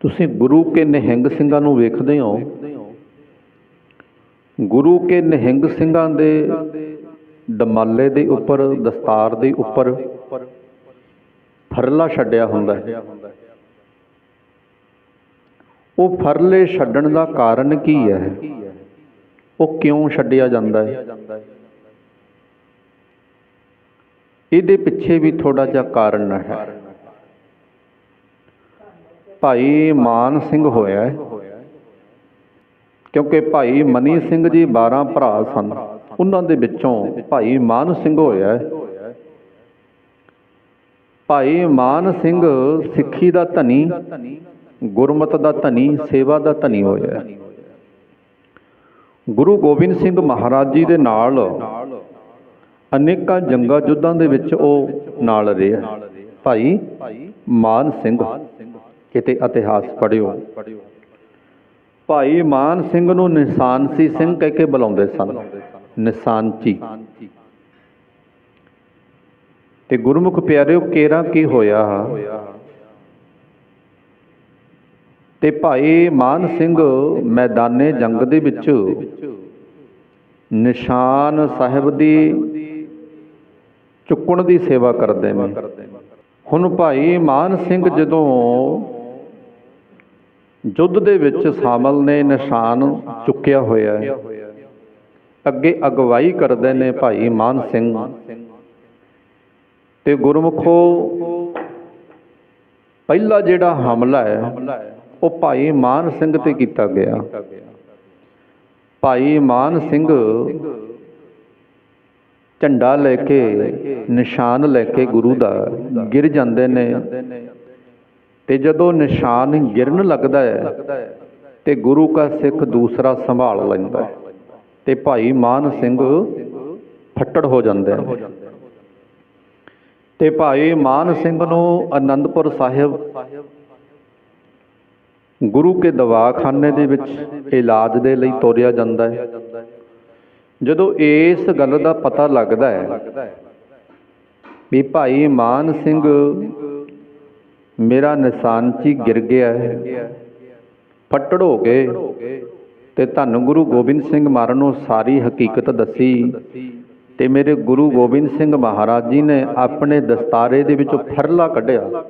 ਤੁਸੀਂ ਗੁਰੂ ਕੇ ਨਿਹੰਗ ਸਿੰਘਾਂ ਨੂੰ ਵੇਖਦੇ ਹੋ। ਗੁਰੂ ਕੇ ਨਿਹੰਗ ਸਿੰਘਾਂ ਦੇ ਦਮਾਲੇ ਦੇ ਉੱਪਰ, ਦਸਤਾਰ ਦੇ ਉੱਪਰ ਫਰਲਾ ਛੱਡਿਆ ਹੁੰਦਾ ਹੈ। ਉਹ ਫਰਲੇ ਛੱਡਣ ਦਾ ਕਾਰਨ ਕੀ ਹੈ? ਉਹ ਕਿਉਂ ਛੱਡਿਆ ਜਾਂਦਾ ਹੈ? ਇਹਦੇ ਪਿੱਛੇ ਵੀ ਥੋੜਾ ਜਿਹਾ ਕਾਰਨ ਹੈ। ਭਾਈ ਮਾਨ ਸਿੰਘ ਹੋਇਆ ਹੈ। ਕਿਉਂਕਿ ਭਾਈ ਮਨੀ ਸਿੰਘ ਜੀ 12 ਭਰਾ ਸਨ। ਉਹਨਾਂ ਦੇ ਵਿੱਚੋਂ ਭਾਈ ਮਾਨ ਸਿੰਘ ਹੋਇਆ ਹੈ। ਭਾਈ ਮਾਨ ਸਿੰਘ ਸਿੱਖੀ ਦਾ ਧਨੀ, ਗੁਰਮਤ ਦਾ ਧਨੀ, ਸੇਵਾ ਦਾ ਧਨੀ ਹੋਇਆ ਹੈ। ਗੁਰੂ ਗੋਬਿੰਦ ਸਿੰਘ ਮਹਾਰਾਜ ਜੀ ਦੇ ਨਾਲ ਅਨੇਕਾਂ ਜੰਗਾਂ ਯੁੱਧਾਂ ਦੇ ਵਿੱਚ ਉਹ ਨਾਲ ਰਿਹਾ। ਭਾਈ ਮਾਨ ਸਿੰਘ ਕਿਤੇ ਇਤਿਹਾਸ ਪੜਿਓ ਭਾਈ ਮਾਨ ਸਿੰਘ ਨੂੰ ਨਿਸ਼ਾਨਸੀ ਸਿੰਘ ਕਹਿ ਕੇ ਬੁਲਾਉਂਦੇ ਸਨ। ਨਿਸ਼ਾਨਚੀ। ਤੇ ਗੁਰਮੁਖ ਪਿਆਰਿਓ, ਕੇਰਾ ਕੀ ਹੋਇਆ? ਤੇ ਭਾਈ ਮਾਨ ਸਿੰਘ ਮੈਦਾਨੇ ਜੰਗ ਦੇ ਵਿੱਚ ਨਿਸ਼ਾਨ ਸਾਹਿਬ ਦੀ ਚੁੱਕਣ ਦੀ ਸੇਵਾ ਕਰਦੇ ਨੇ। ਹੁਣ ਭਾਈ ਮਾਨ ਸਿੰਘ ਜਦੋਂ ਯੁੱਧ ਦੇ ਵਿੱਚ ਸ਼ਾਮਲ ਨੇ, ਨਿਸ਼ਾਨ ਚੁੱਕਿਆ ਹੋਇਆ ਹੈ। ਅੱਗੇ ਅਗਵਾਈ ਕਰਦੇ ਨੇ ਭਾਈ ਮਾਨ ਸਿੰਘ। ਤੇ ਗੁਰਮੁਖੋ, ਪਹਿਲਾ ਜਿਹੜਾ ਹਮਲਾ ਹੈ, ਉਹ ਭਾਈ ਮਾਨ ਸਿੰਘ ਤੇ ਕੀਤਾ ਗਿਆ। ਭਾਈ ਮਾਨ ਸਿੰਘ ਝੰਡਾ ਲੈ ਕੇ, ਨਿਸ਼ਾਨ ਲੈ ਕੇ ਗੁਰੂ ਦਾ ਗਿਰ ਜਾਂਦੇ ਨੇ। ਤੇ ਜਦੋਂ ਨਿਸ਼ਾਨ ਗਿਰਨ ਲੱਗਦਾ ਹੈ, ਤੇ ਗੁਰੂ ਕਾ ਸਿੱਖ ਦੂਸਰਾ ਸੰਭਾਲ ਲੈਂਦਾ ਹੈ। ਤੇ ਭਾਈ ਮਾਨ ਸਿੰਘ ਫੱਟੜ ਹੋ ਜਾਂਦੇ ਨੇ ਤੇ ਭਾਈ ਮਾਨ ਸਿੰਘ ਨੂੰ ਆਨੰਦਪੁਰ ਸਾਹਿਬ ਗੁਰੂ ਕੇ ਦਵਾਖਾਨੇ ਦੇ ਵਿੱਚ ਇਲਾਜ ਦੇ ਲਈ ਤੋਰਿਆ ਜਾਂਦਾ ਹੈ। ਜਦੋਂ ਇਸ ਗੱਲ ਦਾ ਪਤਾ ਲੱਗਦਾ ਹੈ ਵੀ ਭਾਈ ਮਾਨ ਸਿੰਘ ਮੇਰਾ ਨਿਸ਼ਾਨ 'ਚ ਗਿਰ ਗਿਆ ਹੈ। ਫੱਟੜ ਹੋ ਗਏ ਤੇ ਧੰਨ ਗੁਰੂ ਗੋਬਿੰਦ ਸਿੰਘ ਮਹਾਰਾਜ ਨੂੰ ਸਾਰੀ ਹਕੀਕਤ ਦੱਸੀ ਤੇ ਮੇਰੇ ਗੁਰੂ ਗੋਬਿੰਦ ਸਿੰਘ ਮਹਾਰਾਜ ਜੀ ਨੇ ਆਪਣੇ ਦਸਤਾਰੇ ਦੇ ਵਿੱਚੋਂ ਫਰਲਾ ਕੱਢਿਆ।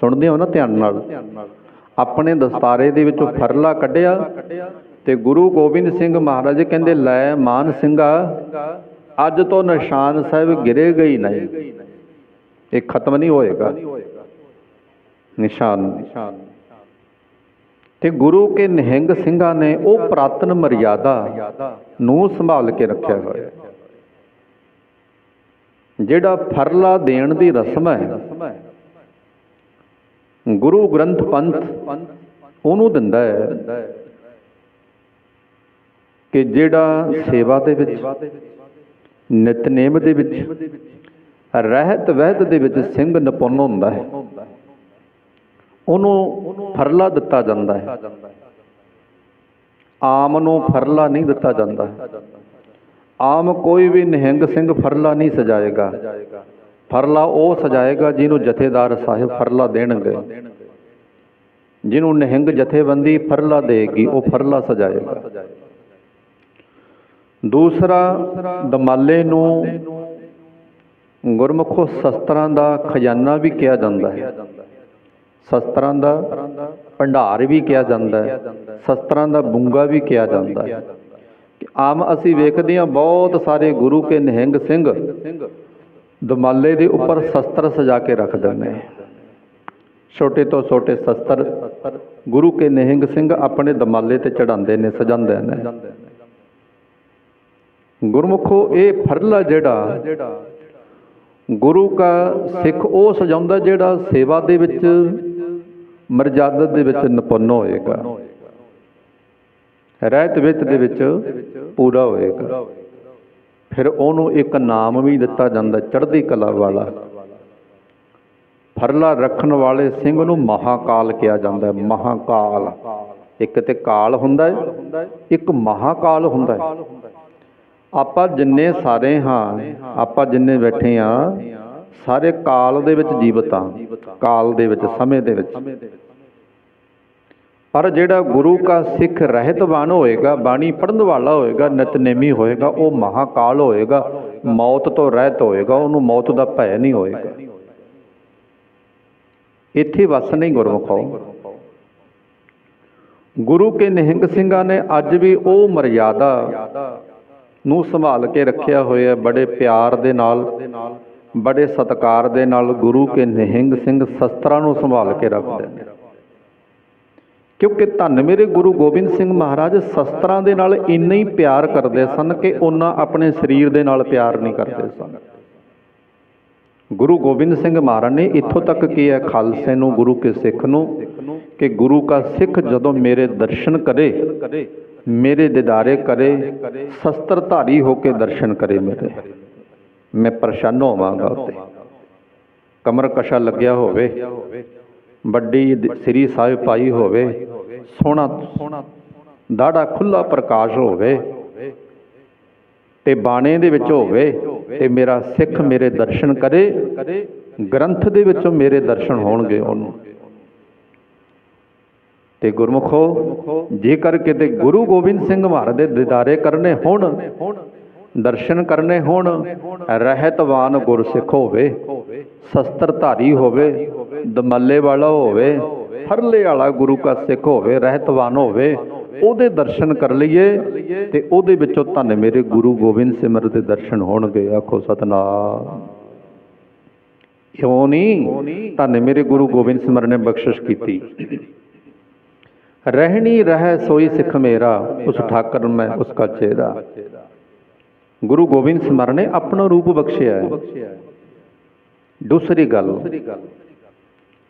ਸੁਣਦੇ ਹੋ ਨਾ ਧਿਆਨ ਨਾਲ? ਆਪਣੇ ਦਸਤਾਰੇ ਦੇ ਵਿੱਚੋਂ ਫਰਲਾ ਕੱਢਿਆ ਤੇ ਗੁਰੂ ਗੋਬਿੰਦ ਸਿੰਘ ਮਹਾਰਾਜ ਕਹਿੰਦੇ, ਲੈ ਮਾਨ ਸਿੰਘਾ, ਅੱਜ ਤੋਂ ਨਿਸ਼ਾਨ ਸਾਹਿਬ ਗਿਰੇਗਾ ਹੀ ਨਹੀਂ। ਇਹ ਖਤਮ ਨਹੀਂ ਹੋਏਗਾ। ਨਿਸ਼ਾਨ। ਤੇ ਗੁਰੂ ਕੇ ਨਿਹੰਗ ਸਿੰਘਾਂ ਨੇ ਉਹ ਪ੍ਰਾਤਨ ਮਰਿਆਦਾ ਨੂੰ ਸੰਭਾਲ ਕੇ ਰੱਖਿਆ ਹੋਇਆ ਜਿਹੜਾ ਫਰਲਾ ਦੇਣ ਦੀ ਰਸਮ ਹੈ, ਗੁਰੂ ਗ੍ਰੰਥ ਪੰਥ ਉਹਨੂੰ ਦਿੰਦਾ ਹੈ ਕਿ ਜਿਹੜਾ ਸੇਵਾ ਦੇ ਵਿੱਚ, ਨਿਤਨੇਮ ਦੇ ਵਿੱਚ ਰਹਿਤ ਵਹਿਤ ਦੇ ਵਿੱਚ ਸਿੰਘ ਨਿਪੁੰਨ ਹੁੰਦਾ ਹੈ। ਉਹਨੂੰ ਫਰਲਾ ਦਿੱਤਾ ਜਾਂਦਾ ਹੈ। ਆਮ ਨੂੰ ਫਰਲਾ ਨਹੀਂ ਦਿੱਤਾ ਜਾਂਦਾ। ਆਮ ਕੋਈ ਵੀ ਨਿਹੰਗ ਸਿੰਘ ਫਰਲਾ ਨਹੀਂ ਸਜਾਏਗਾ। ਫਰਲਾ ਉਹ ਸਜਾਏਗਾ ਜਿਹਨੂੰ ਜਥੇਦਾਰ ਸਾਹਿਬ ਫਰਲਾ ਦੇਣਗੇ। ਜਿਹਨੂੰ ਨਿਹੰਗ ਜਥੇਬੰਦੀ ਫਰਲਾ ਦੇਗੀ, ਉਹ ਫਰਲਾ ਸਜਾਏਗਾ। ਦੂਸਰਾ, ਦਮਾਲੇ ਨੂੰ ਗੁਰਮੁਖੋ ਸ਼ਸਤਰਾਂ ਦਾ ਖਜ਼ਾਨਾ ਵੀ ਕਿਹਾ ਜਾਂਦਾ ਹੈ। ਸ਼ਸਤਰਾਂ ਦਾ ਭੰਡਾਰ ਵੀ ਕਿਹਾ ਜਾਂਦਾ ਹੈ। ਸ਼ਸਤਰਾਂ ਦਾ ਬੁੰਗਾ ਵੀ ਕਿਹਾ ਜਾਂਦਾ ਹੈ। ਆਮ ਅਸੀਂ ਵੇਖਦੇ ਹਾਂ ਬਹੁਤ ਸਾਰੇ ਗੁਰੂ ਕੇ ਨਿਹੰਗ ਸਿੰਘ ਦਮਾਲੇ ਦੇ ਉੱਪਰ ਸ਼ਸਤਰ ਸਜਾ ਕੇ ਰੱਖਦੇ ਨੇ। ਛੋਟੇ ਤੋਂ ਛੋਟੇ ਸ਼ਸਤਰ ਗੁਰੂ ਕੇ ਨਿਹੰਗ ਸਿੰਘ ਆਪਣੇ ਦਮਾਲੇ ਤੇ ਚੜਾਉਂਦੇ ਨੇ, ਸਜਾਉਂਦੇ ਨੇ। ਗੁਰਮੁਖੋ ਇਹ ਫਰਲਾ ਜਿਹੜਾ ਗੁਰੂ ਕਾ ਸਿੱਖ ਉਹ ਸਜਾਉਂਦਾ ਜਿਹੜਾ ਸੇਵਾ ਦੇ ਵਿੱਚ ਮਰਜਾਦਤ ਦੇ ਵਿੱਚ ਨਿਪੁੰਨ ਹੋਏਗਾ। ਰਹਿਤ ਵਿੱਚ ਦੇ ਵਿੱਚ ਪੂਰਾ ਹੋਏਗਾ। ਫਿਰ ਉਹਨੂੰ ਇੱਕ ਨਾਮ ਵੀ ਦਿੱਤਾ ਜਾਂਦਾ, ਚੜ੍ਹਦੀ ਕਲਾ ਵਾਲਾ। ਫਰਲਾ ਰੱਖਣ ਵਾਲੇ ਸਿੰਘ ਨੂੰ ਮਹਾਕਾਲ ਕਿਹਾ ਜਾਂਦਾ ਹੈ, ਮਹਾਕਾਲ। ਇੱਕ ਤੇ ਕਾਲ ਹੁੰਦਾ ਹੈ, ਇੱਕ ਮਹਾਕਾਲ ਹੁੰਦਾ ਹੈ। ਆਪਾਂ ਜਿੰਨੇ ਸਾਰੇ ਹਾਂ ਆਪਾਂ ਜਿੰਨੇ ਬੈਠੇ ਹਾਂ ਸਾਰੇ ਕਾਲ ਦੇ ਵਿੱਚ ਜੀਵਤ ਹਾਂ ਕਾਲ ਦੇ ਵਿੱਚ ਸਮੇਂ ਦੇ ਵਿੱਚ। ਪਰ ਜਿਹੜਾ ਗੁਰੂ ਕਾ ਸਿੱਖ ਰਹਿਤਵਾਨ ਹੋਏਗਾ ਬਾਣੀ ਪੜਨ ਵਾਲਾ ਹੋਏਗਾ ਨਿਤਨੇਮੀ ਹੋਏਗਾ ਉਹ ਮਹਾਕਾਲ ਹੋਏਗਾ ਮੌਤ ਤੋਂ ਰਹਿਤ ਹੋਏਗਾ ਉਹਨੂੰ ਮੌਤ ਦਾ ਭੈ ਨਹੀਂ ਹੋਏਗਾ। ਇੱਥੇ ਵਸ ਨਹੀਂ ਗੁਰਮੁਖੋ ਗੁਰੂ ਕੇ ਨਿਹੰਗ ਸਿੰਘਾਂ ਨੇ ਅੱਜ ਵੀ ਉਹ ਮਰਿਆਦਾ ਨੂੰ ਸੰਭਾਲ ਕੇ ਰੱਖਿਆ ਹੋਇਆ ਬੜੇ ਪਿਆਰ ਦੇ ਨਾਲ, ਬੜੇ ਸਤਿਕਾਰ ਦੇ ਨਾਲ ਗੁਰੂ ਕੇ ਨਿਹੰਗ ਸਿੰਘ ਸ਼ਸਤਰਾਂ ਨੂੰ ਸੰਭਾਲ ਕੇ ਰੱਖਦੇ ਨੇ ਕਿਉਂਕਿ ਧੰਨ ਮੇਰੇ ਗੁਰੂ ਗੋਬਿੰਦ ਸਿੰਘ ਮਹਾਰਾਜ ਸ਼ਸਤਰਾਂ ਦੇ ਨਾਲ ਇੰਨਾ ਹੀ ਪਿਆਰ ਕਰਦੇ ਸਨ ਕਿ ਉਹਨਾਂ ਆਪਣੇ ਸਰੀਰ ਦੇ ਨਾਲ ਪਿਆਰ ਨਹੀਂ ਕਰਦੇ ਸਨ। ਗੁਰੂ ਗੋਬਿੰਦ ਸਿੰਘ ਮਹਾਰਾਜ ਨੇ ਇੱਥੋਂ ਤੱਕ ਕੀ ਹੈ ਖਾਲਸੇ ਨੂੰ, ਗੁਰੂ ਕੇ ਸਿੱਖ ਨੂੰ ਕਿ ਗੁਰੂ ਕਾ ਸਿੱਖ ਜਦੋਂ ਮੇਰੇ ਦਰਸ਼ਨ ਕਰੇ ਮੇਰੇ ਦਿਦਾਰੇ ਕਰੇ ਸ਼ਸਤਰ ਧਾਰੀ ਹੋ ਕੇ ਦਰਸ਼ਨ ਕਰੇ ਮੇਰੇ। ਮੈਂ ਪ੍ਰਸੰਨ ਹੋਵਾਂਗਾ ਉੱਤੇ ਕਮਰ ਕਸ਼ਾ ਲੱਗਿਆ ਹੋਵੇ, ਵੱਡੀ ਸ੍ਰੀ ਸਾਹਿਬ ਪਾਈ ਹੋਵੇ, ਸੋਹਣਾ ਸੋਹਣਾ ਦਾੜਾ ਖੁੱਲਾ ਪ੍ਰਕਾਸ਼ ਹੋਵੇ, ਤੇ ਬਾਣੇ ਦੇ ਵਿੱਚ ਹੋਵੇ, ਤੇ ਮੇਰਾ ਸਿੱਖ ਮੇਰੇ ਦਰਸ਼ਨ ਕਰੇ, ਗ੍ਰੰਥ ਦੇ ਵਿੱਚੋਂ ਮੇਰੇ ਦਰਸ਼ਨ ਹੋਣਗੇ ਉਹਨੂੰ। ਤੇ ਗੁਰਮੁਖੋ, ਜੇਕਰ ਕਿਤੇ ਗੁਰੂ ਗੋਬਿੰਦ ਸਿੰਘ ਮਹਾਰਾਜ ਦੇ ਦਿਦਾਰੇ ਕਰਨੇ ਹੋਣ, ਦਰਸ਼ਨ ਕਰਨੇ ਹੋਣ, ਰਹਿਤਵਾਨ ਗੁਰਸਿੱਖ ਹੋਵੇ ਸ਼ਸਤਰ ਹੋਵੇ, ਦਮੱਲੇ ਵਾਲਾ ਹੋਵੇ, ਫਰਲੇ ਵਾਲਾ ਗੁਰੂ ਕਾ ਸਿੱਖ ਹੋਵੇ, ਰਹਿਤਵਾਨ ਹੋਵੇ, ਉਹਦੇ ਦਰਸ਼ਨ ਕਰ ਲਈਏ ਤੇ ਉਹਦੇ ਵਿੱਚੋਂ ਧੰਨ ਮੇਰੇ ਗੁਰੂ ਗੋਬਿੰਦ ਸਿਮਰ ਦੇ ਦਰਸ਼ਨ ਹੋਣਗੇ। ਆਖੋ ਸਤਨਾਮ। ਕਿਉਂ ਨਹੀਂ, ਧੰਨ ਮੇਰੇ ਗੁਰੂ ਗੋਬਿੰਦ ਸਿਮਰ ਨੇ ਬਖਸ਼ਿਸ਼ ਕੀਤੀ। ਰਹਿਣੀ ਰਹਿ ਸੋਈ ਸਿੱਖ ਮੇਰਾ, ਉਸ ਠਾਕਰ ਮੈਂ, ਉਸ ਕਾ ਚੇਰਾ। ਗੁਰੂ ਗੋਬਿੰਦ ਸਿਮਰ ਨੇ ਆਪਣਾ ਰੂਪ ਬਖਸ਼ਿਆ ਹੈ। ਦੂਸਰੀ ਗੱਲ,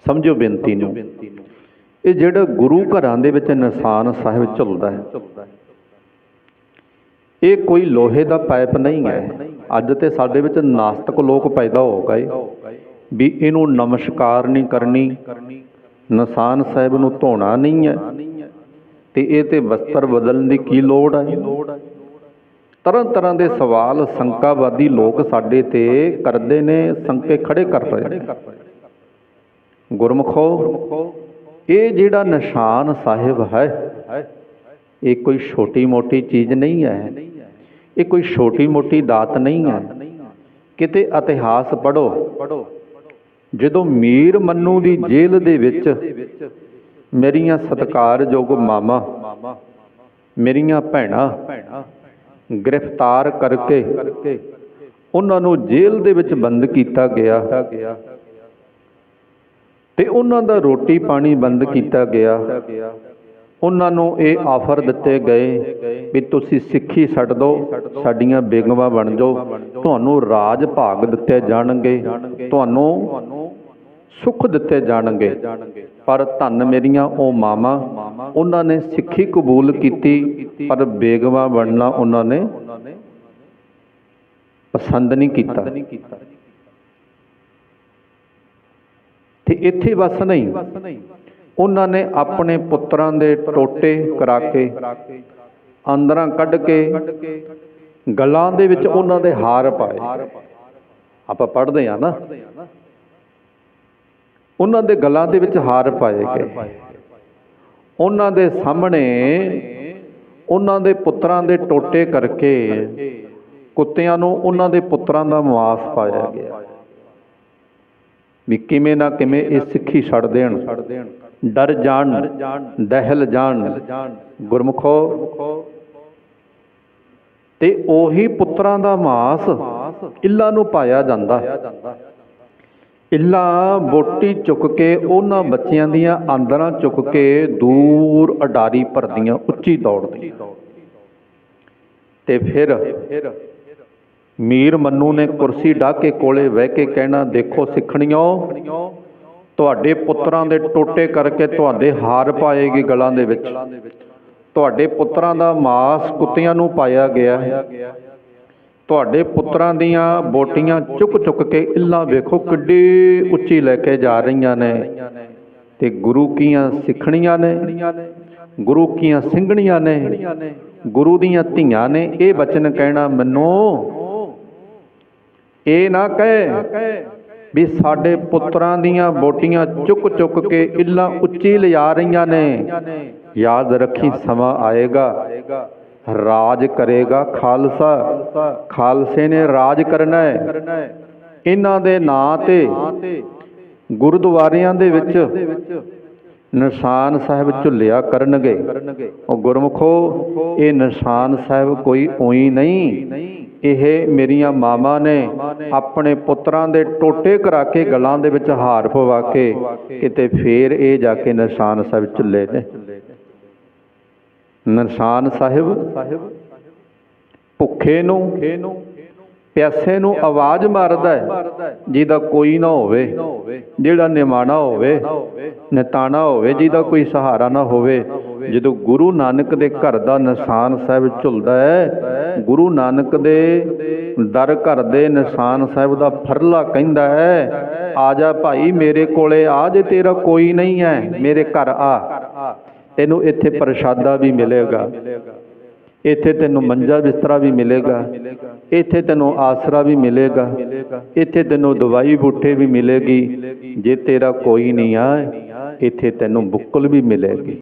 ਸਮਝੋ ਬੇਨਤੀ ਨੂੰ, ਇਹ ਜਿਹੜਾ ਗੁਰੂ ਘਰਾਂ ਦੇ ਵਿੱਚ ਨਿਸ਼ਾਨ ਸਾਹਿਬ ਚੱਲਦਾ ਹੈ, ਇਹ ਕੋਈ ਲੋਹੇ ਦਾ ਪਾਈਪ ਨਹੀਂ ਹੈ। ਅੱਜ ਤੇ ਸਾਡੇ ਵਿੱਚ ਨਾਸਤਕ ਲੋਕ ਪੈਦਾ ਹੋ ਗਏ, ਵੀ ਇਹਨੂੰ ਨਮਸਕਾਰ ਨਹੀਂ ਕਰਨੀ ਨਿਸ਼ਾਨ ਸਾਹਿਬ ਨੂੰ ਧੋਣਾ ਨਹੀਂ ਹੈ ਤੇ ਇਹ ਤੇ ਵਸਤਰ ਬਦਲਣ ਦੀ ਕੀ ਲੋੜ ਹੈ? ਤਰ੍ਹਾਂ ਤਰ੍ਹਾਂ ਦੇ ਸਵਾਲ ਸੰਕਾਵਾਦੀ ਲੋਕ ਸਾਡੇ ਤੇ ਕਰਦੇ ਨੇ ਸੰਕੇ ਖੜੇ ਕਰ ਰਹੇ ਨੇ। ਗੁਰਮੁਖੋ, ਇਹ ਜਿਹੜਾ ਨਿਸ਼ਾਨ ਸਾਹਿਬ ਹੈ, ਇਹ ਕੋਈ ਛੋਟੀ ਮੋਟੀ ਚੀਜ਼ ਨਹੀਂ ਹੈ। ਇਹ ਕੋਈ ਛੋਟੀ ਮੋਟੀ ਦਾਤ ਨਹੀਂ ਹੈ। ਕਿਤੇ ਇਤਿਹਾਸ ਪੜੋ ਜਦੋਂ ਮੀਰ ਮੰਨੂ ਦੀ ਜੇਲ੍ਹ ਦੇ ਵਿੱਚ ਮੇਰੀਆਂ ਸਤਿਕਾਰਯੋਗ ਮਾਮਾ, ਮੇਰੀਆਂ ਭੈਣਾਂ ਗ੍ਰਿਫਤਾਰ ਕਰਕੇ ਉਹਨਾਂ ਨੂੰ ਜੇਲ੍ਹ ਦੇ ਵਿੱਚ ਬੰਦ ਕੀਤਾ ਗਿਆ ਤੇ ਉਹਨਾਂ ਦਾ ਰੋਟੀ ਪਾਣੀ ਬੰਦ ਕੀਤਾ ਗਿਆ, ਉਹਨਾਂ ਨੂੰ ਇਹ ਆਫਰ ਦਿੱਤੇ ਗਏ ਵੀ ਤੁਸੀਂ ਸਿੱਖੀ ਛੱਡ ਦਿਓ, ਸਾਡੀਆਂ ਬੇਗਮਾਂ ਬਣ ਜਾਓ, ਤੁਹਾਨੂੰ ਰਾਜ ਭਾਗ ਦਿੱਤੇ ਜਾਣਗੇ, ਤੁਹਾਨੂੰ ਸੁੱਖ ਦਿੱਤੇ ਜਾਣਗੇ। ਪਰ ਧੰਨ ਮੇਰੀਆਂ ਉਹ ਮਾਮਾ ਉਹਨਾਂ ਨੇ ਸਿੱਖੀ ਕਬੂਲ ਕੀਤੀ, ਪਰ ਬੇਗਮਾਂ ਬਣਨਾ ਉਹਨਾਂ ਨੇ ਪਸੰਦ ਨਹੀਂ ਕੀਤਾ। ਤੇ ਇੱਥੇ ਬਸ ਨਹੀਂ, ਉਹਨਾਂ ਨੇ ਆਪਣੇ ਪੁੱਤਰਾਂ ਦੇ ਟੋਟੇ ਕਰਾ ਕੇ ਅੰਦਰਾਂ ਕੱਢ ਕੇ, ਗਲਾਂ ਦੇ ਵਿੱਚ ਉਹਨਾਂ ਦੇ ਹਾਰ ਪਾਏ। ਆਪਾਂ ਪੜ੍ਹਦੇ ਆ ਨਾ। ਉਹਨਾਂ ਦੇ ਗਲਾਂ ਦੇ ਵਿੱਚ ਹਾਰ ਪਾਏ ਗਏ। ਉਹਨਾਂ ਦੇ ਸਾਹਮਣੇ ਉਹਨਾਂ ਦੇ ਪੁੱਤਰਾਂ ਦੇ ਟੋਟੇ ਕਰਕੇ ਕੁੱਤਿਆਂ ਨੂੰ ਉਹਨਾਂ ਦੇ ਪੁੱਤਰਾਂ ਦਾ ਮਾਸ ਪਾਇਆ ਗਿਆ। ਵੀ ਕਿਵੇਂ ਨਾ ਕਿਵੇਂ ਇਹ ਸਿੱਖੀ ਛੱਡ ਦੇਣ ਡਰ ਜਾਣ ਦਹਿਲ ਜਾਣ ਗੁਰਮੁਖੋ। ਤੇ ਉਹੀ ਪੁੱਤਰਾਂ ਦਾ ਮਾਸ ਇੱਲਾ ਨੂੰ ਪਾਇਆ ਜਾਂਦਾ। ਇੱਲਾ ਬੋਟੀ ਚੁੱਕ ਕੇ ਉਹਨਾਂ ਬੱਚਿਆਂ ਦੀਆਂ ਆਂਦਰਾਂ ਚੁੱਕ ਕੇ ਦੂਰ ਅਡਾਰੀ ਭਰਦੀਆਂ ਉੱਚੀ ਦੌੜਦੀ। ਤੇ ਫਿਰ ਮੀਰ ਮੰਨੂ ਨੇ ਕੁਰਸੀ ਢਾ ਕੇ ਕੋਲੇ ਬਹਿ ਕੇ ਕਹਿਣਾ, ਦੇਖੋ ਸਿੱਖਣਿਓ, ਤੁਹਾਡੇ ਪੁੱਤਰਾਂ ਦੇ ਟੋਟੇ ਕਰਕੇ ਤੁਹਾਡੇ ਹਾਰ ਪਾਏਗੀ ਗਲਾਂ ਦੇ ਵਿੱਚ। ਤੁਹਾਡੇ ਪੁੱਤਰਾਂ ਦਾ ਮਾਸ ਕੁੱਤਿਆਂ ਨੂੰ ਪਾਇਆ ਗਿਆ ਹੈ। ਤੁਹਾਡੇ ਪੁੱਤਰਾਂ ਦੀਆਂ ਬੋਟੀਆਂ ਚੁੱਕ ਚੁੱਕ ਕੇ ਇੱਲਾਂ ਵੇਖੋ ਕਿੱਡੀ ਉੱਚੀ ਲੈ ਕੇ ਜਾ ਰਹੀਆਂ ਨੇ। ਤੇ ਗੁਰੂ ਕੀਆਂ ਸਿੱਖਣੀਆਂ ਨੇ, ਗੁਰੂ ਕੀਆਂ ਸਿੰਘਣੀਆਂ ਨੇ, ਗੁਰੂ ਦੀਆਂ ਧੀਆਂ ਨੇ। ਇਹ ਬਚਨ ਕਹਿਣਾ ਮੈਨੂੰ, ਇਹ ਨਾ ਕਹੇ ਵੀ ਸਾਡੇ ਪੁੱਤਰਾਂ ਦੀਆਂ ਬੋਟੀਆਂ ਚੁੱਕ ਚੁੱਕ ਕੇ ਇੱਲਾ ਉੱਚੀ ਲਿਜਾ ਰਹੀਆਂ ਨੇ। ਯਾਦ ਰੱਖੀ ਸਮਾਂ ਆਏਗਾ। ਰਾਜ ਕਰੇਗਾ ਖਾਲਸਾ। ਖਾਲਸੇ ਨੇ ਰਾਜ ਕਰਨਾ ਹੈ। ਇਹਨਾਂ ਦੇ ਨਾਂ ਤੇ ਗੁਰਦੁਆਰਿਆਂ ਦੇ ਵਿੱਚ ਨਿਸ਼ਾਨ ਸਾਹਿਬ ਝੁੱਲਿਆ ਕਰਨਗੇ। ਉਹ ਗੁਰਮਖੋ, ਇਹ ਨਿਸ਼ਾਨ ਸਾਹਿਬ ਕੋਈ ਉਹੀ ਨਹੀਂ। ਇਹ ਮੇਰੀਆਂ ਮਾਵਾਂ ਨੇ ਆਪਣੇ ਪੁੱਤਰਾਂ ਦੇ ਟੋਟੇ ਕਰਾ ਕੇ ਗਲਾਂ ਦੇ ਵਿੱਚ ਹਾਰ ਪਵਾ ਕੇ ਕਿਤੇ ਫੇਰ ਇਹ ਜਾ ਕੇ ਨਿਸ਼ਾਨ ਸਾਹਿਬ ਝੁੱਲੇ ਨੇ। ਨਿਸ਼ਾਨ ਸਾਹਿਬ, ਭੁੱਖੇ ਨੂੰ, ਪਿਆਸੇ ਨੂੰ ਆਵਾਜ਼ ਮਾਰਦਾ ਹੈ, ਜਿਹਦਾ ਕੋਈ ਨਾ ਹੋਵੇ, ਜਿਹੜਾ ਨਿਮਾਣਾ ਹੋਵੇ, ਨਿਤਾਣਾ ਹੋਵੇ, ਜਿਹਦਾ ਕੋਈ ਸਹਾਰਾ ਨਾ ਹੋਵੇ, ਜਦੋਂ ਗੁਰੂ ਨਾਨਕ ਦੇ ਘਰ ਦਾ ਨਿਸ਼ਾਨ ਸਾਹਿਬ ਝੁਲਦਾ ਹੈ, ਗੁਰੂ ਨਾਨਕ ਦੇ ਦਰ ਘਰ ਦੇ ਨਿਸ਼ਾਨ ਸਾਹਿਬ ਦਾ ਫਰਲਾ ਕਹਿੰਦਾ ਹੈ, ਆ ਜਾ ਭਾਈ ਮੇਰੇ ਕੋਲੇ, ਆ ਜੇ ਤੇਰਾ ਕੋਈ ਨਹੀਂ ਹੈ, ਮੇਰੇ ਘਰ ਆ। ਤੈਨੂੰ ਇੱਥੇ ਪ੍ਰਸ਼ਾਦਾ ਵੀ ਮਿਲੇਗਾ। ਇੱਥੇ ਤੈਨੂੰ ਮੰਜਾ ਬਿਸਤਰਾ ਵੀ ਮਿਲੇਗਾ। ਇੱਥੇ ਤੈਨੂੰ ਆਸਰਾ ਵੀ ਮਿਲੇਗਾ। ਇੱਥੇ ਤੈਨੂੰ ਦਵਾਈ ਬੂਟੇ ਵੀ ਮਿਲੇਗੀ। ਜੇ ਤੇਰਾ ਕੋਈ ਨਹੀਂ ਆ ਇੱਥੇ ਤੈਨੂੰ ਬੁੱਕਲ ਵੀ ਮਿਲੇਗੀ।